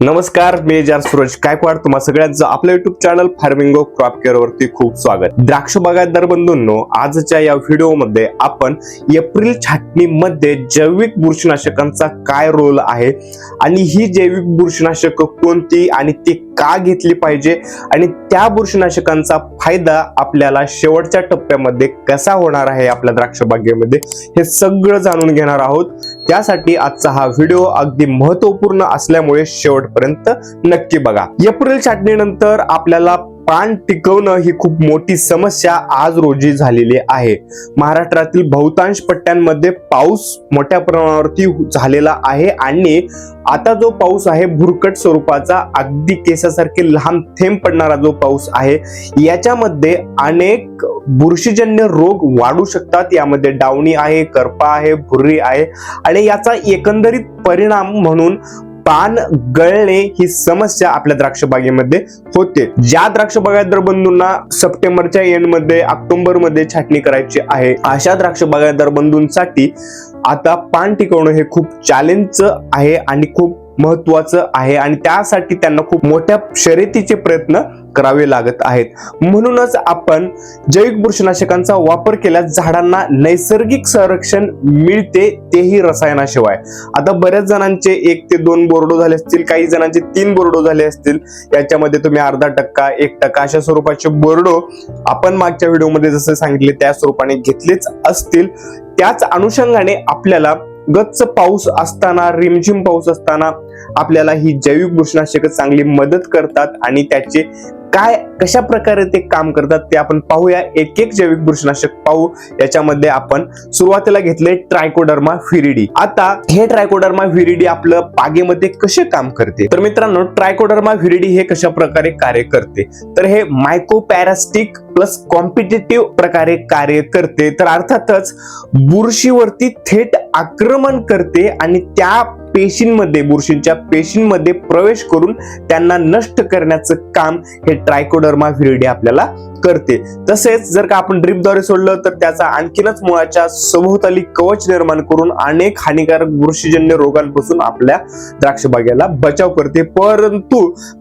नमस्कार मी जार सूरज गायकवाड. तुम्हा सगळ्यांचं आपलं YouTube channel Farmingo crop care वरती खूप स्वागत. द्राक्ष बागायतदार बंधूंनो आजच्या या व्हिडिओमध्ये आपण एप्रिल छाटणीमध्ये जैविक बुरशीनाशकांचा काय रोल आहे आणि ही जैविक बुरशीनाशक कोणती आणि ती का घेतली पाहिजे आणि त्या बुरशीनाशकांचा फायदा आपल्याला शेवटच्या टप्प्यामध्ये कसा होणार आहे आपल्या द्राक्ष बागेमध्ये हे सगळं जाणून घेणार आहोत. त्यासाठी आजचा हा व्हिडिओ अगदी महत्त्वपूर्ण असल्यामुळे शेवटपर्यंत नक्की बघा. एप्रिल छाटणीनंतर आपल्याला पान टिकवणं ही खूप मोठी समस्या आज रोजी झालेली आहे. महाराष्ट्रातील बहुतांश पट्ट्यांमध्ये पाऊस मोठ्या प्रमाणावरती झालेला आहे आणि आता जो पाऊस आहे भुरकट स्वरूपाचा अगदी केसासारखे लहान थेंब पडणारा जो पाऊस आहे याच्यामध्ये अनेक बुरशीजन्य रोग वाढू शकतात. यामध्ये डावणी आहे करपा आहे भुर्री आहे आणि याचा एकंदरीत परिणाम म्हणून पान गळणे ही समस्या आपल्या द्राक्ष बागेमध्ये होते. ज्या द्राक्ष बागायतदार बंधूंना सप्टेंबरच्या एंडमध्ये ऑक्टोबरमध्ये छाटणी करायची आहे अशा द्राक्ष बागायतदार बंधूंसाठी आता पान टिकवणं हे खूप चॅलेंजचं आहे आणि खूप महत्वाचं आहे आणि त्यासाठी त्यांना खूप मोठ्या शर्यतीचे प्रयत्न करावे लागत आहेत. म्हणूनच आपण जैविक बुरशीनाशकांचा वापर केल्यास झाडांना नैसर्गिक संरक्षण मिळते तेही रसायनाशिवाय. आता बऱ्याच जणांचे एक ते दोन बोर्डो झाले असतील काही जणांचे तीन बोर्डो झाले असतील. याच्यामध्ये तुम्ही अर्धा टक्का एक टक्का अशा स्वरूपाचे बोर्डो आपण मागच्या व्हिडिओमध्ये जसं सांगितले त्या स्वरूपाने घेतलेच असतील. त्याच अनुषंगाने आपल्याला गच्च पाऊस असताना रिमझिम पाऊस असताना आपल्याला ही जैविक बुरशीनाशक चांगली मदत करतात आणि त्याचे काय कशा प्रकारे ते काम करतात ते आपण पाहूया. एक एक जैविक बुरशीनाशक पाहू. याच्यामध्ये आपण सुरुवातीला घेतले ट्रायकोडर्मा फिरिडी आता हे ट्रायकोडर्मा व्हिरिडी आपलं बागेमध्ये कसे काम करते? तर मित्रांनो ट्रायकोडर्मा व्हिरिडी हे कशा प्रकारे कार्य करते? तर हे मायकोपॅरास्टिक प्लस कॉम्पिटेटिव्ह प्रकारे कार्य करते. तर अर्थातच बुरशीवरती थेट आक्रमण करते आणि त्या पेशींमध्ये बुरशींच्या पेशींमध्ये प्रवेश करून त्यांना नष्ट करण्याचं काम हे ट्रायकोडर्मा व्हिरिडी आपल्याला करते. तसेच जर का आपण ड्रीपद्वारे सोडलं तर त्याचा आणखीनच मुळाच्या सभोवताली कवच निर्माण करून अनेक हानिकारक बुरशीजन्य रोगांपासून आपल्या द्राक्ष बागेला बचाव करते. परंतु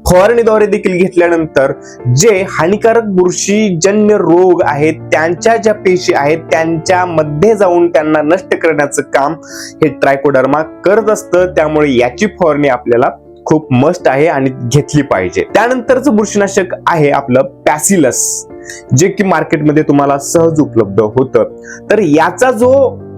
फवारणीद्वारे देखील घेतल्यानंतर जे हानिकारक बुरशीजन्य रोग आहेत त्यांच्या ज्या पेशी आहेत त्यांच्या मध्ये जाऊन त्यांना नष्ट करण्याचं काम हे ट्रायकोडर्मा करत असतं. त्यामुळे याची फवारणी आपल्याला खूप मस्त आहे आणि घेतली पाहिजे. त्यानंतरचं बुरशीनाशक आहे आपलं पॅसिलस जे की मार्केटमध्ये तुम्हाला सहज उपलब्ध होतं. तर याचा जो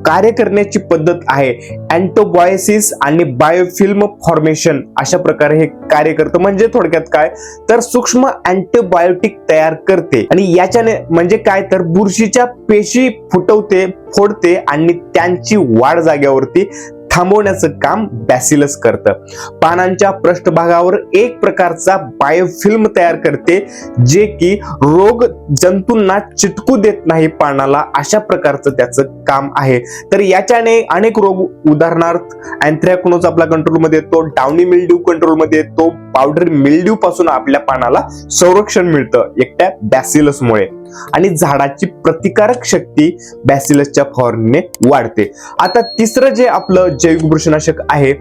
कार्य करण्याची पद्धत आहे अँटोबायोसिस आणि बायोफिल्म फॉर्मेशन अशा प्रकारे हे कार्य करतं. म्हणजे थोडक्यात काय? तर सूक्ष्म अँटीबायोटिक तयार करते. आणि याच्याने म्हणजे काय? तर बुरशीच्या पेशी फुटवते फोडते आणि त्यांची वाढ जाग्यावरती थांबवण्याचं काम बॅसिलस करतं. पानांच्या पृष्ठभागावर एक प्रकारचा बायोफिल्म तयार करते जे की रोग जंतूंना चिटकू देत नाही पानाला अशा प्रकारचं त्याचं काम आहे. तर याच्याने अनेक रोग उदाहरणार्थ अँथ्रॅकोनोज आपल्या कंट्रोलमध्ये येतो डाउनी मिल्ड्यू कंट्रोलमध्ये येतो पावडर मिल्ड्यू पासून आपल्या पानाला संरक्षण मिळतं एकट्या बॅसिलसमुळे आणि झाडाची प्रतिकारक शक्ती बॅसिलसच्या फॉरने वाढते. आता तिसरं जे आपलं जैविक बुरशीनाशक आहे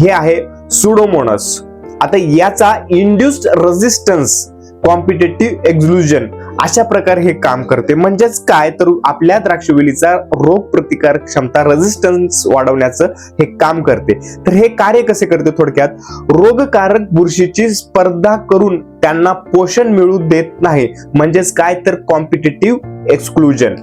हे आहे सुडोमोनस आता याचा इंड्युस्ड रेझिस्टन्स कॉम्पिटेटिव्ह एक्झ्लुजन अशा प्रकारे हे काम करते. म्हणजेच काय? तर आपल्या द्राक्षवेलीचा रोग प्रतिकार क्षमता रेजिस्टन्स वाढवण्याचं हे काम करते. तर हे कार्य कसे करते थोडक्यात? रोगकारक बुरशीची स्पर्धा करून त्यांना पोषण मिळू देत नाही. म्हणजेच काय? तर कॉम्पिटेटिव्ह एक्सक्लुजन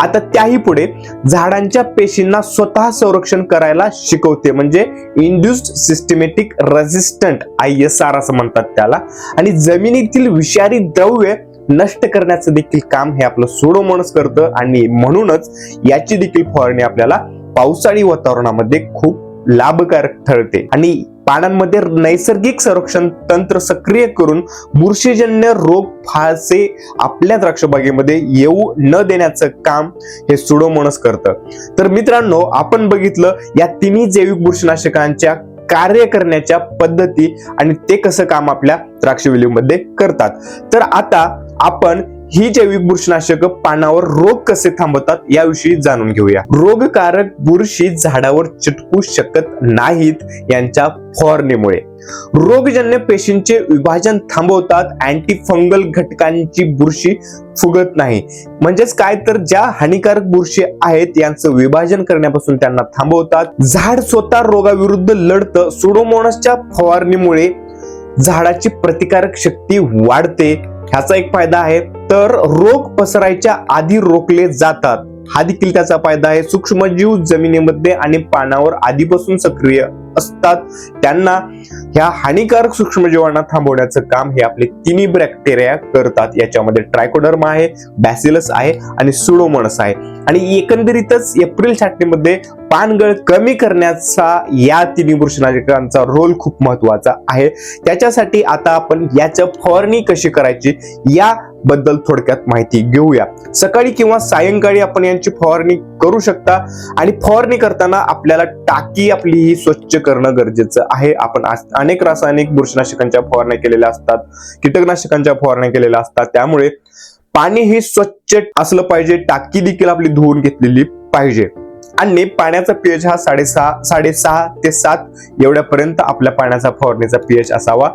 आता त्याही पुढे झाडांच्या पेशींना स्वतः संरक्षण करायला शिकवते. म्हणजे induced systematic resistant I S R असं म्हणतात त्याला. आणि जमिनीतील विषारी द्रव्य नष्ट करण्याचं देखील काम हे आपलं सोडोमोनस करतं आणि म्हणूनच याची देखील फवारणी आपल्याला पावसाळी वातावरणामध्ये खूप लाभकारक ठरते. आणि पानांमध्ये नैसर्गिक संरक्षण तंत्र सक्रिय करून बुरशीजन्य रोग फारसे आपल्या द्राक्षबागेमध्ये येऊ न देण्याचं काम हे सुडोमोनस करतं. तर मित्रांनो आपण बघितलं या तिन्ही जैविक बुरशीनाशकांच्या कार्य करण्याच्या पद्धती आणि ते कसं काम आपल्या द्राक्षवेलीमध्ये करतात. तर आता आपण ही जैविक बुरशीनाशक पानावर रोग कसे थांबवतात याविषयी जाणून घेऊया. रोगकारक बुरशी झाडावर चिटकू शकत नाहीत यांच्या फवारणीमुळे. रोगजन्य पेशींचे विभाजन थांबवतात अँटी फंगल घटकांची बुरशी फुगत नाही. म्हणजेच काय तर ज्या हानिकारक बुरशी आहेत यांचं विभाजन करण्यापासून त्यांना थांबवतात. झाड स्वतः रोगाविरुद्ध लढतं सुडोमोनसच्या फवारणीमुळे झाडाची प्रतिकारक शक्ती वाढते. ह्याचा एक फायदा आहे. तर रोग पसरायच्या आधी रोखले जातात. हा देखील त्याचा फायदा आहे. सूक्ष्मजीव जमिनीमध्ये आणि पानावर आधीपासून सक्रिय असतात. त्यांना ह्या हानिकारक सूक्ष्मजीवांना थांबवण्याचं काम हे आपले तिन्ही बॅक्टेरिया करतात. याच्यामध्ये ट्रायकोडर्मा आहे बॅसिलस आहे आणि सुडोमनस आहे. आणि एकंदरीतच एप्रिल छाटणीमध्ये पानगळ कमी करण्याचा या तिन्ही बुरशीनाशकांचा रोल खूप महत्त्वाचा आहे. त्याच्यासाठी आता आपण याच्या फवारणी कशी करायची या बद्दल थोडक्यात माहिती घेऊया. सकाळी किंवा सायंकाळी आपण यांची फवारणी करू शकता. आणि फवारणी करताना आपल्याला टाकी आपली ही स्वच्छ करणं गरजेचं आहे. आपण अनेक रासायनिक बुरशीनाशकांच्या फवारण्या केलेल्या असतात कीटकनाशकांच्या फवारण्या केलेल्या असतात. त्यामुळे पाणी हे स्वच्छ असलं पाहिजे टाकी देखील आपली धुवून घेतलेली पाहिजे. आणि पाण्याचा पीएच हा साडेसहा साडेसहा ते सात एवढ्यापर्यंत आपल्या पाण्याचा फवारणीचा पीएच असावा.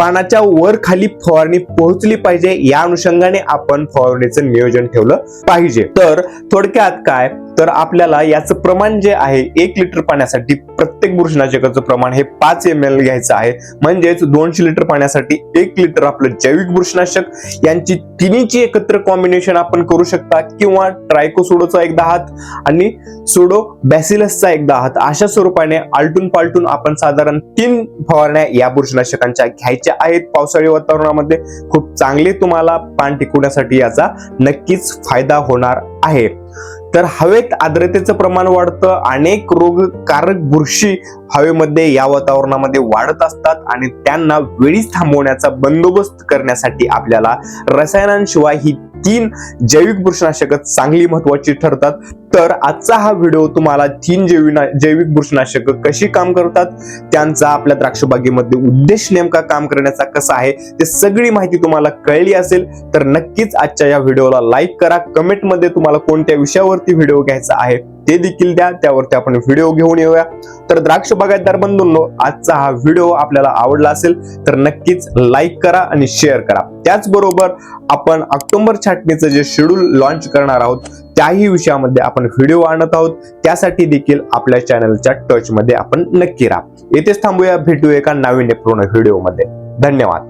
पानाच्या वर खाली फवारणी पोहोचली पाहिजे या अनुषंगाने आपण फवारणीचं नियोजन ठेवलं पाहिजे. तर थोडक्यात काय? तर आपल्याला याचं प्रमाण जे आहे एक लिटर पाण्यासाठी प्रत्येक बुरशीनाशकाचं प्रमाण हे पाच एम एल घ्यायचं आहे. म्हणजेच दोनशे लिटर पाण्यासाठी एक लिटर आपलं जैविक बुरशीनाशक यांची तिन्हीची एकत्र कॉम्बिनेशन आपण करू शकता किंवा ट्रायकोसोडोचा एक दहा हात आणि सोडो बॅसिलसचा एक दहा हात. अशा स्वरूपाने आलटून पालटून आपण साधारण तीन फवारण्या या बुरशीनाशकांच्या घ्यायच्या आहेत. पावसाळी वातावरणामध्ये खूप चांगले तुम्हाला पान टिकवण्यासाठी याचा नक्कीच फायदा होणार आहे. तर हवेत आर्द्रतेचं प्रमाण वाढतं अनेक रोगकारक बुरशी हवेमध्ये या वातावरणामध्ये वाढत असतात आणि त्यांना वेळीच थांबवण्याचा बंदोबस्त करण्यासाठी आपल्याला रसायनांशिवाय ही तीन जैविक बुरशीनाशक चांगली महत्वाची ठरतात. तर आजचा हा व्हिडिओ तुम्हाला तीन जैविक जैविक बुरशीनाशक कशी काम करतात त्यांचा आपल्या द्राक्षबागेमध्ये उद्देश नेमका काम करण्याचा कसा आहे ते सगळी माहिती तुम्हाला कळली असेल तर नक्कीच आजच्या या व्हिडिओला लाईक करा. कमेंटमध्ये तुम्हाला कोणत्या विषयावरती व्हिडिओ घ्यायचा आहे ते देखील द्या. त्यावरती आपण व्हिडिओ घेऊन येऊया. तर द्राक्ष बागायतदार बंधूंनो आजचा हा व्हिडिओ आपल्याला आवडला असेल तर नक्कीच लाईक करा आणि शेअर करा. त्याचबरोबर आपण ऑक्टोबर छाटणीचं जे शेड्यूल लॉन्च करणार आहोत त्याही विषयामध्ये आपण व्हिडिओ आणत आहोत. त्यासाठी देखील आपल्या चॅनलच्या टच मध्ये आपण नक्की राहा. येथेच थांबूया. भेटू एका नवीन व्हिडिओमध्ये. धन्यवाद.